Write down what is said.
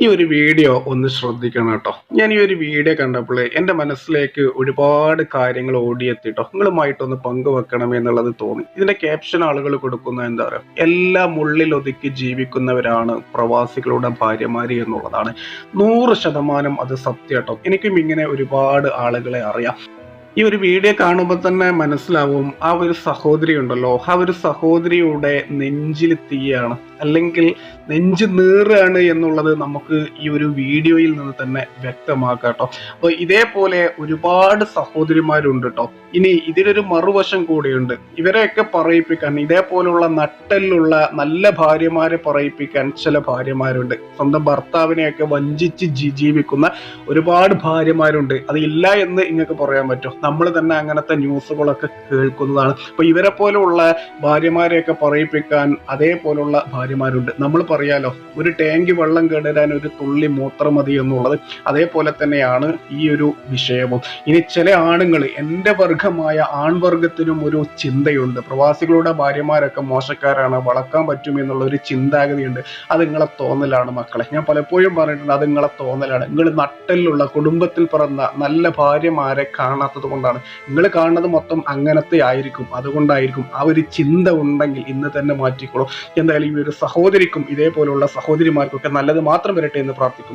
ഈ ഒരു വീഡിയോ ഒന്ന് ശ്രദ്ധിക്കണം കേട്ടോ. ഞാൻ ഈ ഒരു വീഡിയോ കണ്ടപ്പോൾ എന്റെ മനസ്സിലേക്ക് ഒരുപാട് കാര്യങ്ങൾ ഓടിയെത്തിട്ടോ. നിങ്ങളുമായിട്ടൊന്ന് പങ്കുവെക്കണം എന്നുള്ളത് തോന്നി. ഇതിന്റെ ക്യാപ്ഷൻ ആളുകൾ കൊടുക്കുന്ന എന്താ പറയുക? എല്ലാം ഉള്ളിൽ ഒതുക്കി ജീവിക്കുന്നവരാണ് പ്രവാസികളുടെ ഭാര്യമാര് എന്നുള്ളതാണ്. നൂറ് ശതമാനം അത് സത്യം കേട്ടോ. എനിക്കും ഇങ്ങനെ ഒരുപാട് ആളുകളെ അറിയാം. ഈ ഒരു വീഡിയോ കാണുമ്പോൾ തന്നെ മനസ്സിലാവും ആ ഒരു സഹോദരി ഉണ്ടല്ലോ. ആ ഒരു സഹോദരിയുടെ നെഞ്ചിൽ തീയാണ്. അല്ലെങ്കിൽ നെഞ്ച് നീറാണ് എന്നുള്ളത് നമുക്ക് ഈ ഒരു വീഡിയോയിൽ നിന്ന് തന്നെ വ്യക്തമാക്കാം കേട്ടോ. അപ്പോൾ ഇതേപോലെ ഒരുപാട് സഹോദരിമാരുണ്ട് കേട്ടോ. ഇനി ഇതിനൊരു മറുവശം കൂടിയുണ്ട്. ഇവരെയൊക്കെ പറയിപ്പിക്കാൻ ഇതേപോലുള്ള നട്ടലിലുള്ള നല്ല ഭാര്യമാരെ പറയിപ്പിക്കാൻ ചില ഭാര്യമാരുണ്ട്. സ്വന്തം ഭർത്താവിനെയൊക്കെ വഞ്ചിച്ച് ജീവിക്കുന്ന ഒരുപാട് ഭാര്യമാരുണ്ട്. അത് ഇല്ല എന്ന് നിങ്ങൾക്ക് പറയാൻ പറ്റും നമ്മൾ തന്നെ അങ്ങനത്തെ ന്യൂസുകളൊക്കെ കേൾക്കുന്നതാണ്. അപ്പൊ ഇവരെ പോലെയുള്ള ഭാര്യമാരെയൊക്കെ പറയിപ്പിക്കാൻ അതേപോലുള്ള ഭാര്യമാരുണ്ട്. നമ്മൾ പറയാലോ ഒരു ടാങ്ക് വെള്ളം കേടാൻ ഒരു തുള്ളി മൂത്രം മതി എന്നുള്ളത് അതേപോലെ തന്നെയാണ് ഈ ഒരു വിഷയവും. ഇനി ചില ആണുങ്ങൾ എന്റെ വർഗമായ ആൺവർഗത്തിനും ഒരു ചിന്തയുണ്ട്. പ്രവാസികളുടെ ഭാര്യമാരൊക്കെ മോശക്കാരാണ് വളക്കാൻ പറ്റും എന്നുള്ള ഒരു ചിന്താഗതിയുണ്ട്. അത് നിങ്ങളെ തോന്നലാണ് മക്കളെ. ഞാൻ പലപ്പോഴും പറഞ്ഞിട്ടുണ്ട് അത് നിങ്ങളെ തോന്നലാണ്. നിങ്ങൾ നട്ടലിലുള്ള കുടുംബത്തിൽ പിറന്ന നല്ല ഭാര്യമാരെ കാണാത്തത് കൊണ്ടാണ്. നിങ്ങൾ കാണുന്നത് മൊത്തം അങ്ങനത്തെ ആയിരിക്കും അതുകൊണ്ടായിരിക്കും. ആ ഒരു ചിന്ത ഉണ്ടെങ്കിൽ ഇന്ന് തന്നെ മാറ്റിക്കോളൂ. എന്തായാലും ഈ ഒരു സഹോദരിക്കും ഇതേപോലുള്ള സഹോദരിമാർക്കൊക്കെ നല്ലത് മാത്രം വരട്ടെ എന്ന് പ്രാർത്ഥിക്കുന്നു.